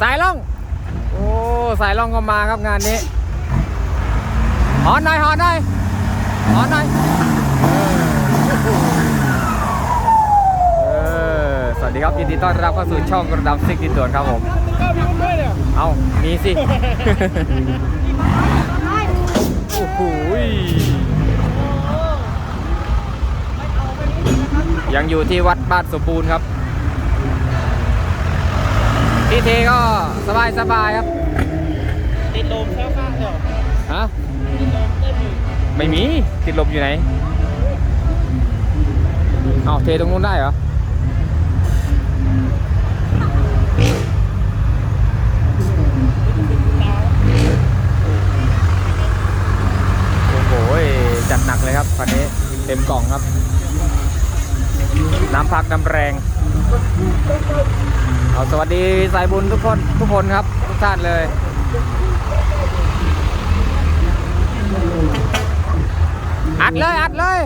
สายล่อง โอ้สายล่องก็มาครับงานนี้หอนหน่อยหอนหน่อยหอนหน่อยเออสวัสดีครับยินดีต้อนรับเข้าสู่ช่องกระดำซิกดินด่วนครับผมเอามีสิโอ้โหยยังอยู่ที่วัดบ้านสมบูรณ์ครับ ที่เทก็สบายสบายครับ ติดลมแค่ข้างเดียวฮะติดลมได้หนึ่งไม่มี ติดลมอยู่ไหน เอาเทตรงนู้นได้เหรอโอ้โหจัดหนักเลยครับคันนี้เต็มกล่องครับ น้ำพักน้ำแรง เอาสวัสดีสายบุญทุกคนทุกคนครับ ทุกท่านเลยอัดเลยอัดเลย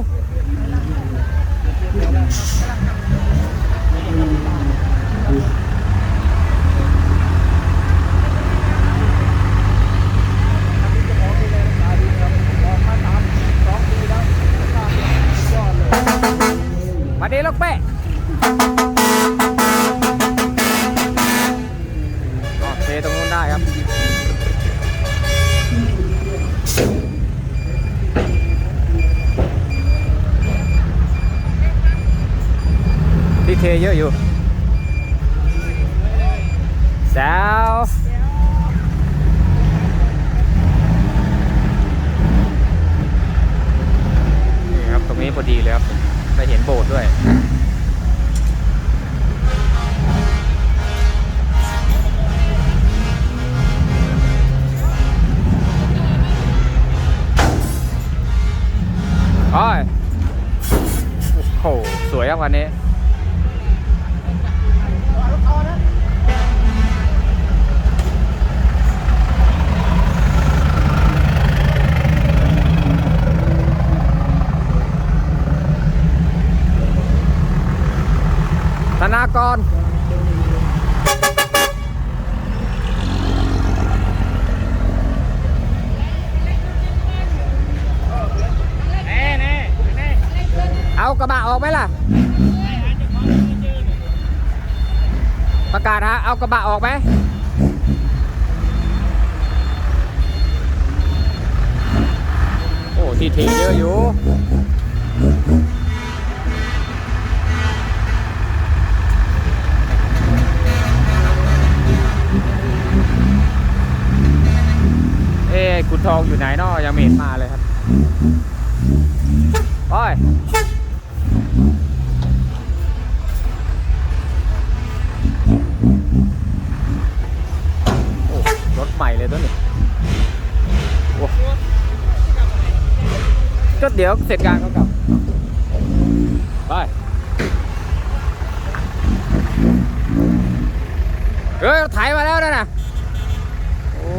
ตรงนู้นได้ครับที่เทเยอะอยู่แซว โหสวยครับวันนี้ธนากร แน่แน่แน่ เอกระบะอกไหมล่ะ ประกาศฮะเอากระบะออกไหมโอ้ที่ทีเยอะอยู่เอ้คุณทองอยู่ไหนนาะยังไม่เห็นมาเลยครับ โอ้ย หม่เลยตัวนี้ก็เดี๋ยวเสร็จงานเขากลับ ไป เฮ้ยถ่ายมาแล้วนะน่ะ โอ้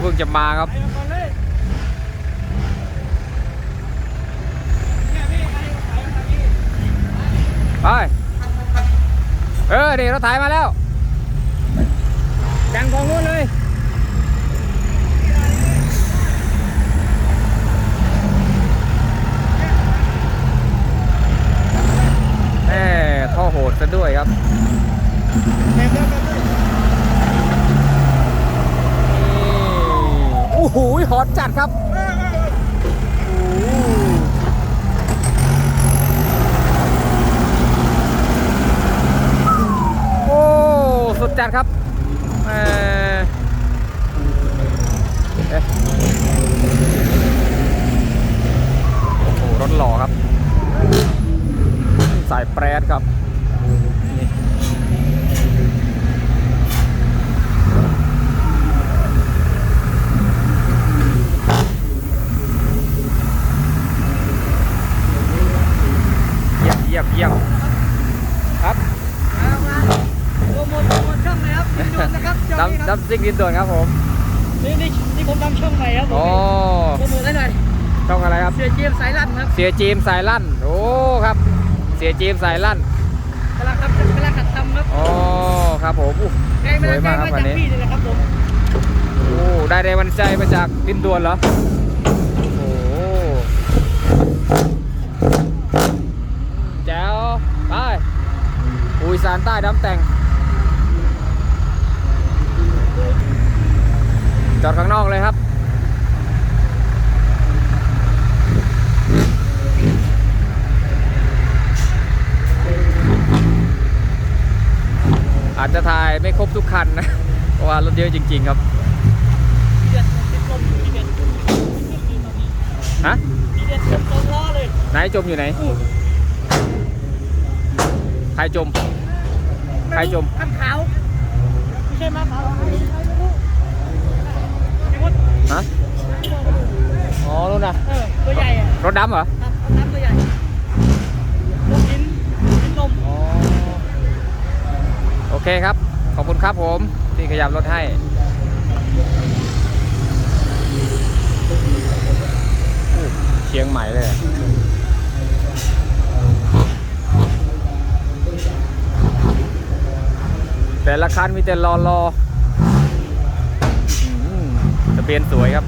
เพิ่งจะมาครับไปก่อเลยเนี่ยพี่ไปไปไปพี่ไปเออนี่เราถ่ายมาแล้วจังของนู้นเลย ท่อโหดซะด้วยครับแข่โอ้โหหอดจัดครับโอ้สุดจัดครับแหมเอ๊ะโอ้โหรถหล่อครับ สายแปรดครับนี่เยี่ยมเยี่ยมเยี่ยมครับเอามาโปรโมทโปรโมทช่องเลยครับดินด่วนนะครับช่องนี้ครับดำดำซิ่งดินด่วนครับผมนี่นี่นี่ผมทำช่องใหม่ครับผมโอ้โปรโมทให้หน่อยช่องอะไรครับ เสียเจมส์สายลั่นครับ เสียจีมสายลั่น โอ้ครับ เสียจีมสายลั่นกำลังทำกำลังขัดทำครับอ๋อครับผมอู้แรงบันดาลใจสวยมากครับมาวันจากนี้พี่นี่แหละครับผมโอ้ได้แรงบันดาลใจมาจากดินดวนเหรอโอ้แจ๋วไปอุยสารใต้ดำแต่ง จอดข้างนอกเลยครับ จจะถ่ายไม่ครบทุกคันนะ เพราะว่ารถเยอะจริง ๆ ครับเดือดเป็นลมทีเด็ดทีเด็ดตอนนี้ฮะทีเด็ดเกือบสองล้อเลยไหนจมอยู่ไหน ใครจม ใครจมข้ามขาวไม่ใช่ม้าขาวใครไม่รู้ไอ้มดฮะ อ๋อนู่นนะเออตัวใหญ่อะรถดำเหรอครับน้ำตัวใหญ่ลมหินหินลม อ๋อ โอ เคครับ ขอบคุณครับผมที่ขยับรถให้เชียงใหม่เลยแต่ละคันมีแต่รอรอทะเบียนสวยครับ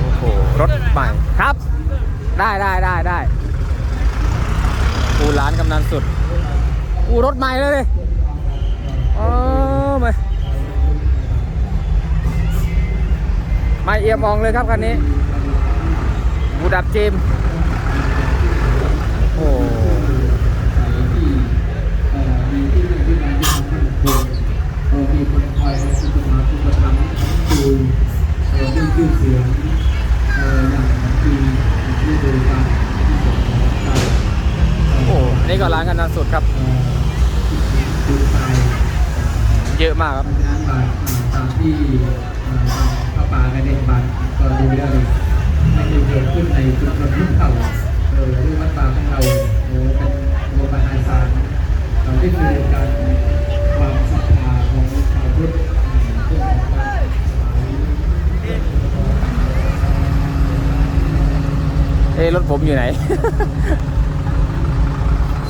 โอ้โห รถใหม่ ครับ ได้ได้ได้ได้อูร้านกำนันสุด อูรถใหม่เลยดิอ๋อไม่ไม่เอียมอองเลยครับคันนี้บูดับจิมโอ้มีคนคอยอุปถัมภ์อุปถัมภ์คือเอ่อเรื่องชื่อเสียง โองการโอันนี้ก็ร้านกำนันสุดครับ เยอะมากครับงานบาตามที่อ่าพระป่ากระเด็นบาทก็ดูได้ไม่ได้เกิดขึ้นในชุมชนรุ่นเก่าเออเรื่องวัดป่าของเราโอ้เป็นโมบายสารเอ่อที่คือการ เอ้รถผมอยู่ไหน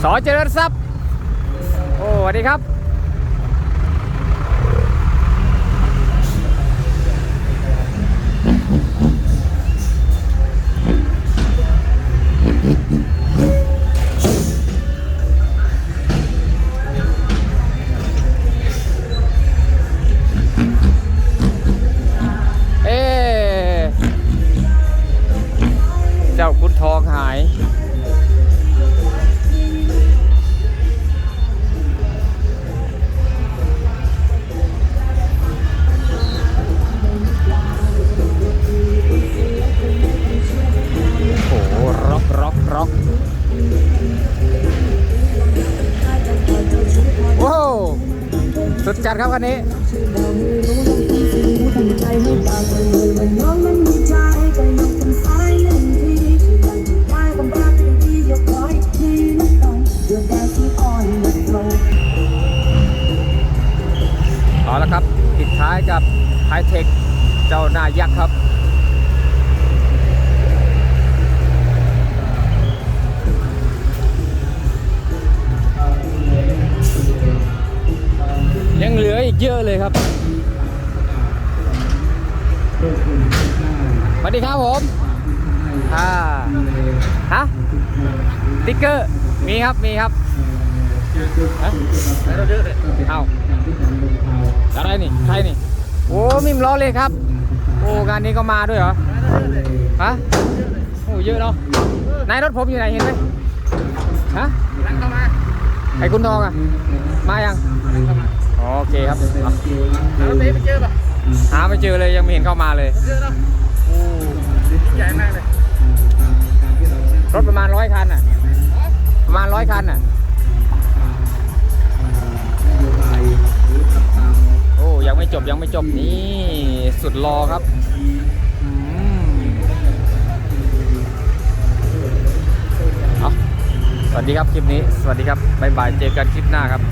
สอเจริญทรัพย์ โอ้สวัสดีครับ เจ้าคุณทองหาย โอ้โหร็อกร็อกร็อกว้าวสุดจัดครับคันนี้ายกับไฮเทคเจ้าหน้ายักษ์ครับ ยังเหลืออีกเยอะเลยครับสวัสดีครับผมอ่าฮะติ๊กเกอร์ มีครับ มีครับฮะเอาอะไรนี่ ใครนี่ โอ้มิมล้อเลยครับ โอ้งานนี้ก็มาด้วยเหรอฮะโอ้เยอะเนาะนายรถผมอยู่ไหนเห็นไหมฮะหลังเข้ามาไอ้คุณทองอะมายังโอเคครับเอาแล้วเจอปะหาไม่เจอเลยยังไม่เห็นเข้ามาเลยเจอแล้วโอ้ใหญ่มากเลยรถประมาณร้อยคันอะประมาณร้อยคันอะ ยังไม่จบยังไม่จบนี่สุดรอครับอืมเอาวัสดีครับคลิปนี้ สวัสดีครับบ๊ายบายเจอกันคลิปหน้าครับ